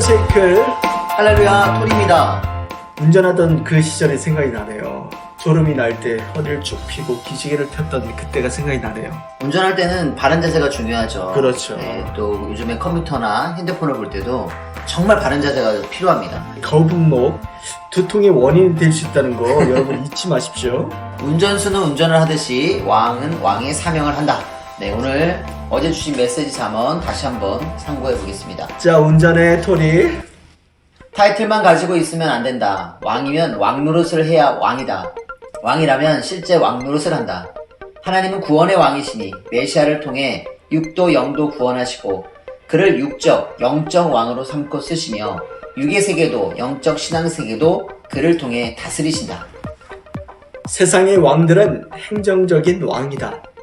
세이클 할렐루야 토리입니다. 운전하던 그 시절이 생각이 나네요. 졸음이 날 때 허리를 쭉 펴고 기지개를 폈던 그때가 생각이 나네요. 운전할 때는 바른 자세가 중요하죠. 그렇죠. 네, 또 요즘에 컴퓨터나 핸드폰을 볼 때도 정말 바른 자세가 필요합니다. 거북목 두통의 원인이 될 수 있다는 거 여러분 잊지 마십시오. 운전수는 운전을 하듯이 왕은 왕의 사명을 한다. 네, 오늘 어제 주신 메시지 잠언 다시 한번 참고해 보겠습니다. 자 운전의 토리 타이틀만 가지고 있으면 안 된다. 왕이면 왕 노릇을 해야 왕이다. 왕이라면 실제 왕 노릇을 한다. 하나님은 구원의 왕이시니 메시아를 통해 육도 영도 구원하시고 그를 육적 영적 왕으로 삼고 쓰시며 육의 세계도 영적 신앙 세계도 그를 통해 다스리신다. 세상의 왕들은 행정적인 왕이다.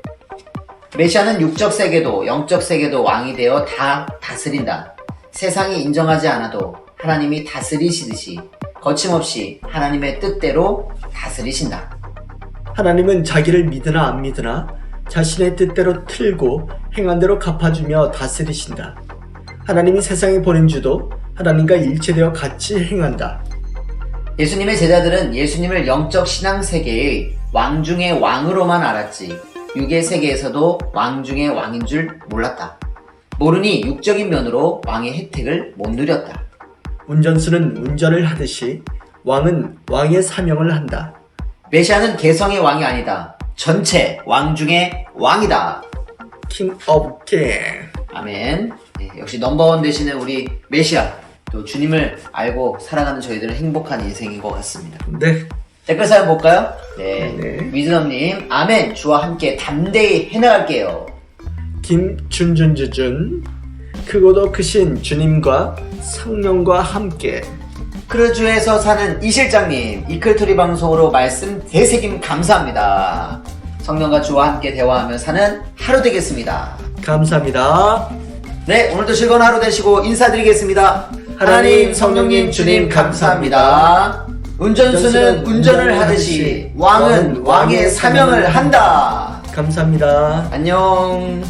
메시아는 육적 세계도 영적 세계도 왕이 되어 다 다스린다. 세상이 인정하지 않아도 하나님이 다스리시듯이 거침없이 하나님의 뜻대로 다스리신다. 하나님은 자기를 믿으나 안 믿으나 자신의 뜻대로 틀고 행한 대로 갚아주며 다스리신다. 하나님이 세상에 보낸 주도 하나님과 일체되어 같이 행한다. 예수님의 제자들은 예수님을 영적 신앙 세계의 왕 중의 왕으로만 알았지 육의 세계에서도 왕 중의 왕인 줄 몰랐다. 모르니 육적인 면으로 왕의 혜택을 못 누렸다. 운전수는 운전을 하듯이 왕은 왕의 사명을 한다. 메시아는 개성의 왕이 아니다. 전체 왕 중의 왕이다. 킹 오브 킹. 아멘. 네, 역시 넘버원 되시는 우리 메시아. 또 주님을 알고 살아가는 저희들은 행복한 인생인 것 같습니다. 네. 댓글 사연 볼까요? 네. 네. 위즈덤님, 아멘. 주와 함께 담대히 해나갈게요. 김준준주준. 크고도 크신 주님과 성령과 함께. 크루즈에서 사는 이 실장님, 이클토리 방송으로 말씀 대세김 감사합니다. 성령과 주와 함께 대화하며 사는 하루 되겠습니다. 감사합니다. 네, 오늘도 즐거운 하루 되시고 인사드리겠습니다. 하나님, 성령님, 주님 감사합니다. 운전수는 운전을 하듯이 왕은 왕의 사명을 한다. 감사합니다. 안녕.